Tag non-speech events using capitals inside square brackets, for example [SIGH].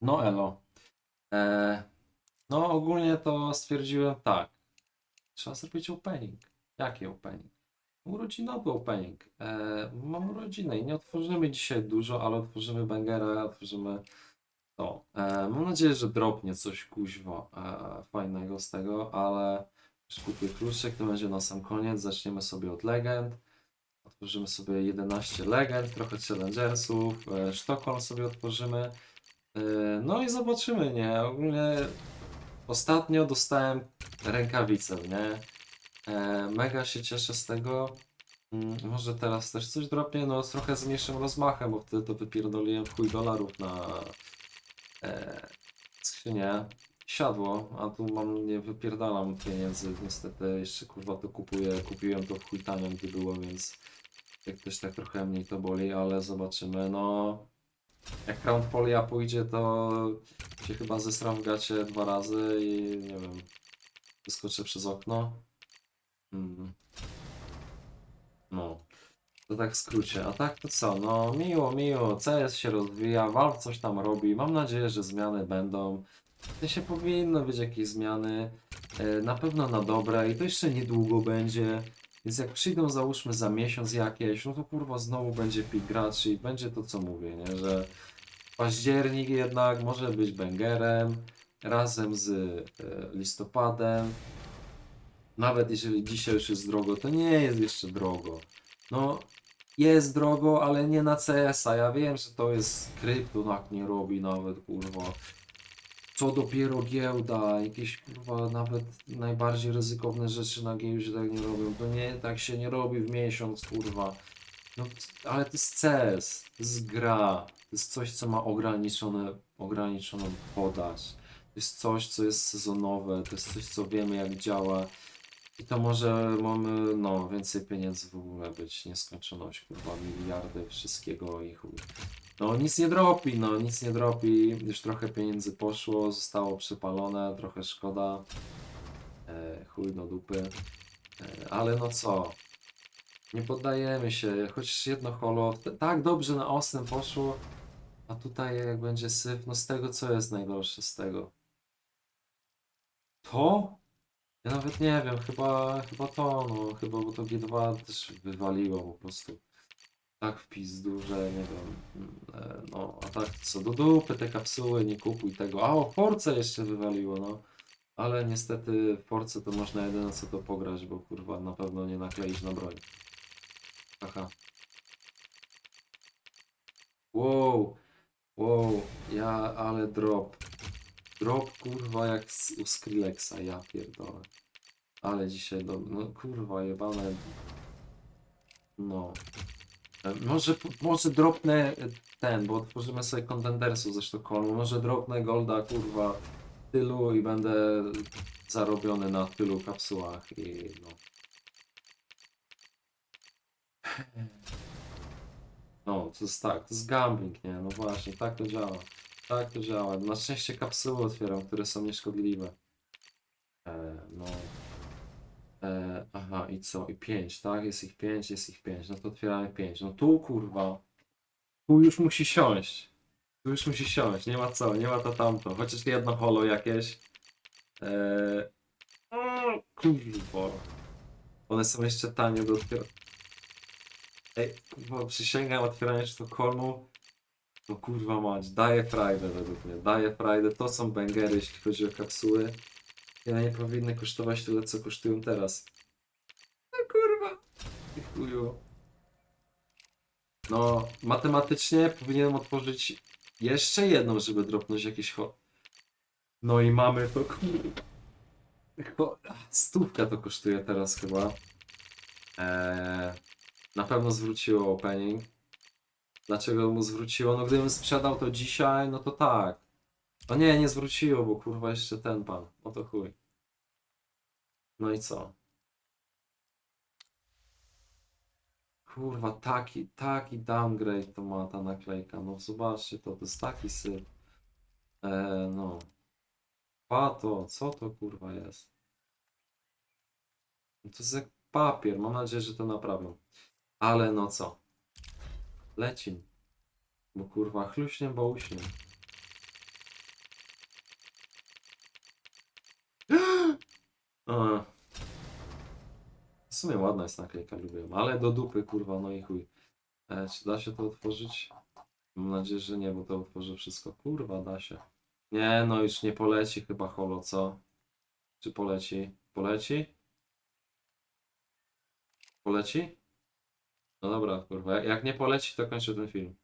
No elo. E, no ogólnie to stwierdziłem tak. Trzeba zrobić opening. Jaki opening? Urodzinowy opening. E, mam urodziny i nie otworzymy dzisiaj dużo, ale otworzymy bangera, otworzymy to. E, mam nadzieję, że dropnie coś kuźwa e, fajnego z tego, ale już kupię kluczyk, to będzie na sam koniec. Zaczniemy sobie od legend. Otworzymy sobie 11 legend, trochę challengersów, e, Sztokholm sobie otworzymy. E, No i zobaczymy, nie? Ogólnie ostatnio dostałem rękawicę, nie? E, Mega się cieszę z tego. Mm, Może teraz też coś dropnie, no z trochę z mniejszym rozmachem, bo wtedy to wypierdoliłem w chuj dolarów na e, skrzynię. Siadło, a tu mam, nie wypierdalam pieniędzy, niestety jeszcze kurwa to kupuję, kupiłem to w chuj tanio, gdy było, więc jak też tak trochę mniej to boli, ale zobaczymy, no jak Crown Polia pójdzie, to się chyba zesram w gacie dwa razy i nie wiem, wyskoczę przez okno. Mm. No, to tak w skrócie. A tak to co? No miło, miło. CS się rozwija, Valve coś tam robi. Mam nadzieję, że zmiany będą. To się powinno być jakieś zmiany. E, Na pewno na dobre i to jeszcze niedługo będzie. Więc jak przyjdą załóżmy za miesiąc jakieś, no to kurwa znowu będzie pik graczy i będzie to co mówię, nie? Że październik jednak może być bęgerem razem z e, listopadem. Nawet jeżeli dzisiaj już jest drogo, to nie jest jeszcze drogo. No, jest drogo, ale nie na CS-a. Ja wiem, że to jest krypto, tak nie robi nawet, kurwa. Co dopiero giełda, jakieś kurwa nawet najbardziej ryzykowne rzeczy na giełdzie tak nie robią. To nie, tak się nie robi w miesiąc, kurwa. No, ale to jest CS, to jest gra, to jest coś, co ma ograniczone, ograniczoną podaż. To jest coś, co jest sezonowe, to jest coś, co wiemy jak działa. I to może mamy, no, więcej pieniędzy w ogóle być, nieskończoność, kurwa, miliardy wszystkiego i chuj. No, nic nie dropi, no, nic nie dropi, już trochę pieniędzy poszło, zostało przypalone, trochę szkoda. E, chuj do dupy. E, ale no co, nie poddajemy się, chociaż jedno holo, tak dobrze na osem poszło, a tutaj jak będzie syf, no z tego co jest najgorsze z tego? To? Ja nawet nie wiem, chyba, chyba to, no, chyba, bo to G2 też wywaliło po prostu. Tak w pizdu, że nie wiem, e, no, a tak co, do dupy te kapsuły, nie kupuj tego. A, o, Force jeszcze wywaliło, no. Ale niestety w Force to można jedyne co to pograć, bo kurwa na pewno nie nakleić na broń. Aha. Wow, wow, ja, ale drop. Drop kurwa jak z, u Skrillexa, ja pierdolę. Ale dzisiaj do... No kurwa jebane. No. Może, może dropnę ten, bo otworzymy sobie kontendersu ze Sztokholmu. Może dropnę golda kurwa tylu i będę zarobiony na tylu kapsułach i no. No, to jest tak, to jest gambling, nie? No właśnie, tak to działa. Tak to działa. Na szczęście kapsuły otwieram, które są nieszkodliwe. E, no. Aha, i co? I pięć, tak? Jest ich pięć, jest ich pięć. No to otwieramy pięć. No tu kurwa. Tu już musi siąść. Tu już musi siąść. Nie ma co, nie ma to tamto. Chociaż jedno holo jakieś. E, o, kurwa. One są jeszcze tanie do otwierania. Ej, kurwa, przysięgam otwieranie Sztokholmu. No kurwa mać, daje frajdę według mnie, daje frajdę. To są bangery, jeśli chodzi o kapsuły. One nie powinny kosztować tyle, co kosztują teraz. Chuju. No, matematycznie powinienem otworzyć jeszcze jedną, żeby dropnąć jakieś ho... No i mamy to, kurwa. Stówka to kosztuje teraz chyba. Eee, na pewno zwróciło opening. Dlaczego mu zwróciło? No gdybym sprzedał to dzisiaj, no to tak. No nie, nie zwróciło, bo kurwa jeszcze ten pan. No to chuj. No i co? Kurwa, taki, taki downgrade to ma ta naklejka. No zobaczcie to, to jest taki syp. Eee, no. Pato, co to kurwa jest? No, to jest jak papier. Mam nadzieję, że to naprawią. Ale no co? Lecim. Bo kurwa, chluśnie, bo uśnie. [GASPS] o, Sumie ładna jest naklejka, lubię ją, ale do dupy, kurwa, no i chuj. E, czy da się to otworzyć? Mam nadzieję, że nie, bo to otworzy wszystko. Kurwa, da się. Nie, no już nie poleci chyba holo, co? Czy poleci? Poleci? Poleci? No dobra, kurwa, jak nie poleci, to kończę ten film.